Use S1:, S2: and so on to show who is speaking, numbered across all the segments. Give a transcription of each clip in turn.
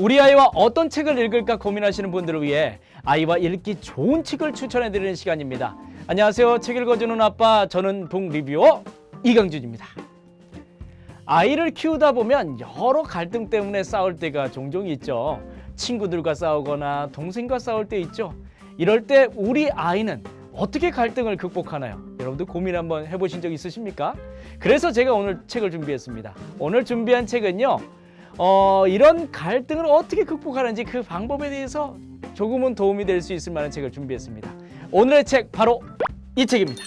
S1: 우리 아이와 어떤 책을 읽을까 고민하시는 분들을 위해 아이와 읽기 좋은 책을 추천해 드리는 시간입니다. 안녕하세요. 책 읽어주는 아빠 저는 북리뷰어 이강준입니다. 아이를 키우다 보면 여러 갈등 때문에 싸울 때가 종종 있죠. 친구들과 싸우거나 동생과 싸울 때 있죠. 이럴 때 우리 아이는 어떻게 갈등을 극복하나요? 여러분들 고민 한번 해보신 적 있으십니까? 그래서 제가 오늘 책을 준비했습니다. 오늘 준비한 책은요. 어, 이런 갈등을 어떻게 극복하는지 그 방법에 대해서 조금은 도움이 될 수 있을 만한 책을 준비했습니다. 오늘의 책 바로 이 책입니다.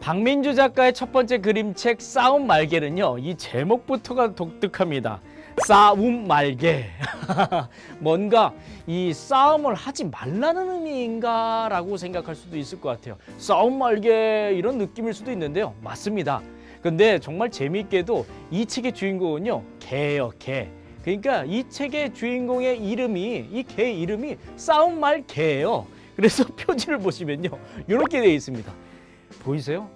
S1: 박민주 작가의 첫 번째 그림책 싸움 말개는요 이 제목부터가 독특합니다 싸움 말개 뭔가 이 싸움을 하지 말라는 의미인가라고 생각할 수도 있을 것 같아요. 싸움 말개 이런 느낌일 수도 있는데요. 맞습니다. 근데 정말 재미있게도 이 책의 주인공은요 개예요 개. 그러니까 이 책의 주인공의 이름이 이 개 이름이 싸움 말 개예요. 그래서 표지를 보시면요 이렇게 되어 있습니다. 보이세요?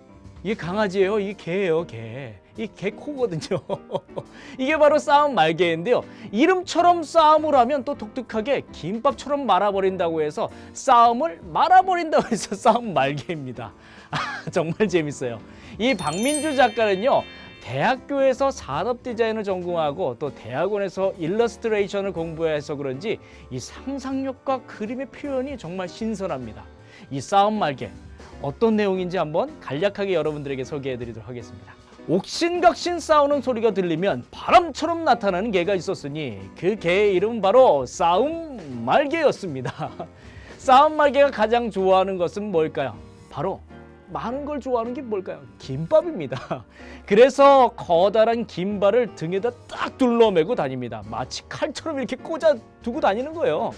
S1: 이게 강아지예요. 이게 개예요, 개. 이 개 코거든요. 이게 바로 싸움 말개인데요. 이름처럼 싸움을 하면 또 독특하게 김밥처럼 말아버린다고 해서 싸움을 말아버린다고 해서 싸움 말개입니다. 아, 정말 재밌어요. 이 박민주 작가는요. 대학교에서 산업 디자인을 전공하고 또 대학원에서 일러스트레이션을 공부해서 그런지 이 상상력과 그림의 표현이 정말 신선합니다. 이 싸움 말개 어떤 내용인지 한번 간략하게 여러분들에게 소개해 드리도록 하겠습니다. 옥신각신 싸우는 소리가 들리면 바람처럼 나타나는 개가 있었으니 그 개의 이름은 바로 싸움 말개였습니다. 싸움 말개가 가장 좋아하는 것은 뭘까요? 바로 많은 걸 좋아하는 게 뭘까요? 김밥입니다. 그래서 커다란 김발을 등에다 딱 둘러매고 다닙니다. 마치 칼처럼 이렇게 꽂아 두고 다니는 거예요.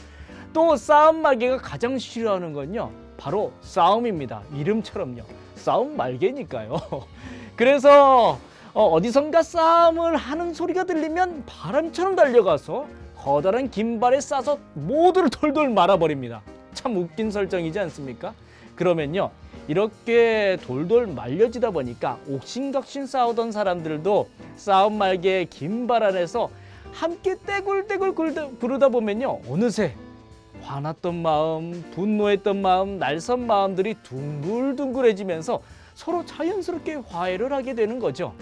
S1: 또 싸움 말개가 가장 싫어하는 건요. 바로 싸움입니다. 이름처럼요. 싸움 말개니까요. 그래서 어, 디선가 싸움을 하는 소리가 들리면 바람처럼 달려가서 커다란 긴발에 싸서 모두를 돌돌 말아버립니다. 참 웃긴 설정이지 않습니까? 그러면요. 이렇게 돌돌 말려지다 보니까 옥신각신 싸우던 사람들도 싸움 말개 긴발 안에서 함께 떼굴떼굴 부르다 보면요. 어느새 화났던 마음, 분노했던 마음, 날선 마음들이 둥글둥글해지면서 서로 자연스럽게 화해를 하게 되는 거죠.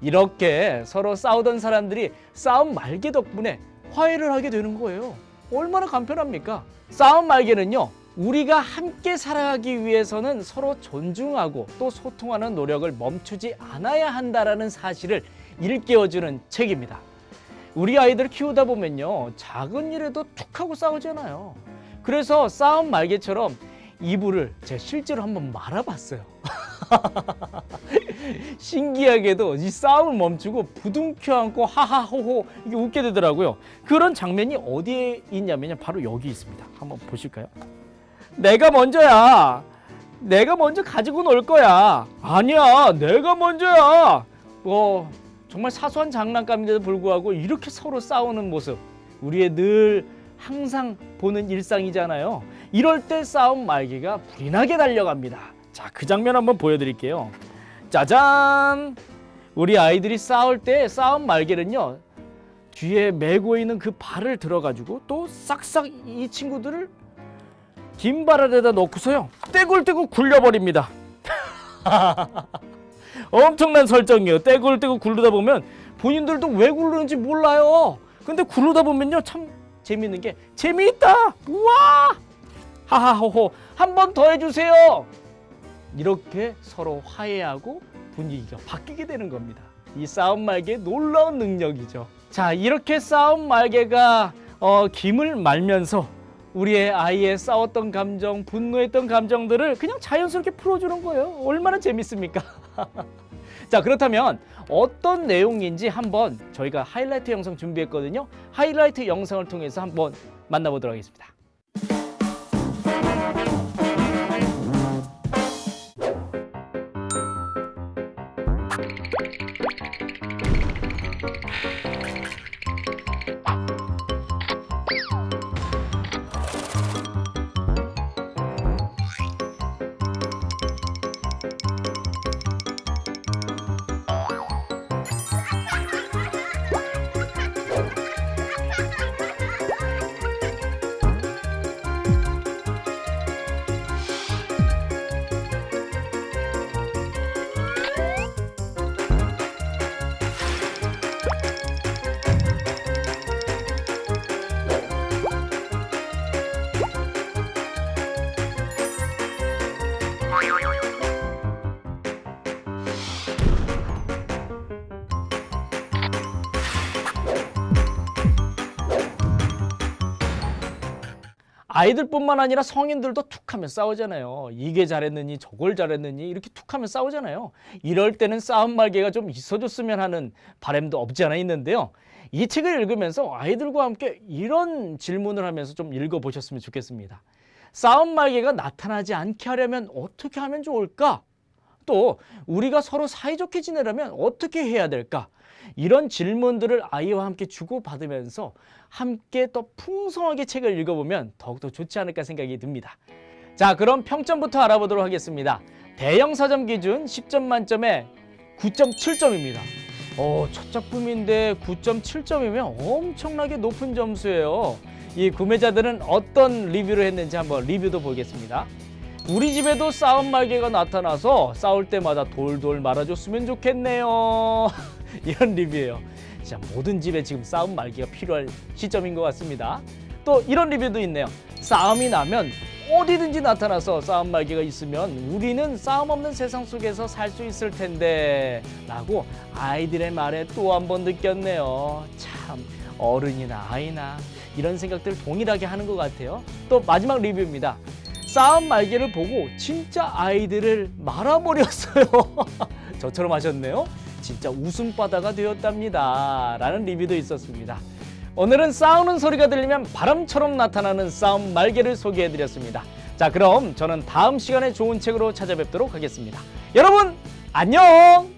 S1: 이렇게 서로 싸우던 사람들이 싸움 말개 덕분에 화해를 하게 되는 거예요. 얼마나 간편합니까? 싸움 말개는요, 우리가 함께 살아가기 위해서는 서로 존중하고 또 소통하는 노력을 멈추지 않아야 한다라는 사실을 일깨워주는 책입니다. 우리 아이들 키우다 보면요 작은 일에도 툭 하고 싸우잖아요. 그래서 싸움 말개처럼 이불을 제가 실제로 한번 말아봤어요. 신기하게도 이 싸움을 멈추고 부둥켜 안고 하하호호 이게 웃게 되더라고요. 그런 장면이 어디에 있냐면요 바로 여기 있습니다. 한번 보실까요? 내가 먼저야. 내가 먼저 가지고 놀 거야. 아니야 내가 먼저야. 어 정말 사소한 장난감인데도 불구하고 이렇게 서로 싸우는 모습 우리의 늘 항상 보는 일상이잖아요. 이럴 때 싸움 말기가 불이 나게 달려갑니다. 자, 그 장면 한번 보여드릴게요. 짜잔! 우리 아이들이 싸울 때 싸움 말개는요 뒤에 메고 있는 그 발을 들어가지고 또 싹싹 이 친구들을 긴 발알에다 넣고서요 떼굴떼굴 굴려버립니다. 엄청난 설정이에요. 떼굴 떼굴 굴르다 보면 본인들도 왜 굴르는지 몰라요. 근데 굴르다 보면요 참 재밌는 게 재미있다. 우와 하하호호 한 번 더 해주세요. 이렇게 서로 화해하고 분위기가 바뀌게 되는 겁니다. 이 싸움 말개의 놀라운 능력이죠. 자 이렇게 싸움 말개가 어, 김을 말면서 우리의 아이의 싸웠던 감정, 분노했던 감정들을 그냥 자연스럽게 풀어주는 거예요. 얼마나 재밌습니까? 자 그렇다면 어떤 내용인지 한번 저희가 하이라이트 영상 준비했거든요. 하이라이트 영상을 통해서 한번 만나보도록 하겠습니다. 아이들뿐만 아니라 성인들도 툭하면 싸우잖아요. 이게 잘했느니 저걸 잘했느니 이렇게 툭하면 싸우잖아요. 이럴 때는 싸움 말개가 좀 있어줬으면 하는 바람도 없지 않아 있는데요. 이 책을 읽으면서 아이들과 함께 이런 질문을 하면서 좀 읽어보셨으면 좋겠습니다. 싸움 말개가 나타나지 않게 하려면 어떻게 하면 좋을까? 또 우리가 서로 사이좋게 지내려면 어떻게 해야 될까? 이런 질문들을 아이와 함께 주고받으면서 함께 더 풍성하게 책을 읽어보면 더욱더 좋지 않을까 생각이 듭니다. 자, 그럼 평점부터 알아보도록 하겠습니다. 대형 서점 기준 10점 만점에 9.7점입니다. 어, 첫 작품인데 9.7점이면 엄청나게 높은 점수예요. 이 구매자들은 어떤 리뷰를 했는지 한번 리뷰도 보겠습니다. 우리 집에도 싸움 말개가 나타나서 싸울 때마다 돌돌 말아줬으면 좋겠네요. 이런 리뷰예요. 진짜 모든 집에 지금 싸움 말기가 필요할 시점인 것 같습니다. 또 이런 리뷰도 있네요. 싸움이 나면 어디든지 나타나서 싸움 말기가 있으면 우리는 싸움 없는 세상 속에서 살 수 있을 텐데 라고 아이들의 말에 또 한 번 느꼈네요. 참 어른이나 아이나 이런 생각들 동일하게 하는 것 같아요. 또 마지막 리뷰입니다. 싸움 말개를 보고 진짜 아이들을 말아버렸어요. 저처럼 하셨네요. 진짜 웃음바다가 되었답니다. 라는 리뷰도 있었습니다. 오늘은 싸우는 소리가 들리면 바람처럼 나타나는 싸움 말개를 소개해드렸습니다. 자, 그럼 저는 다음 시간에 좋은 책으로 찾아뵙도록 하겠습니다. 여러분, 안녕!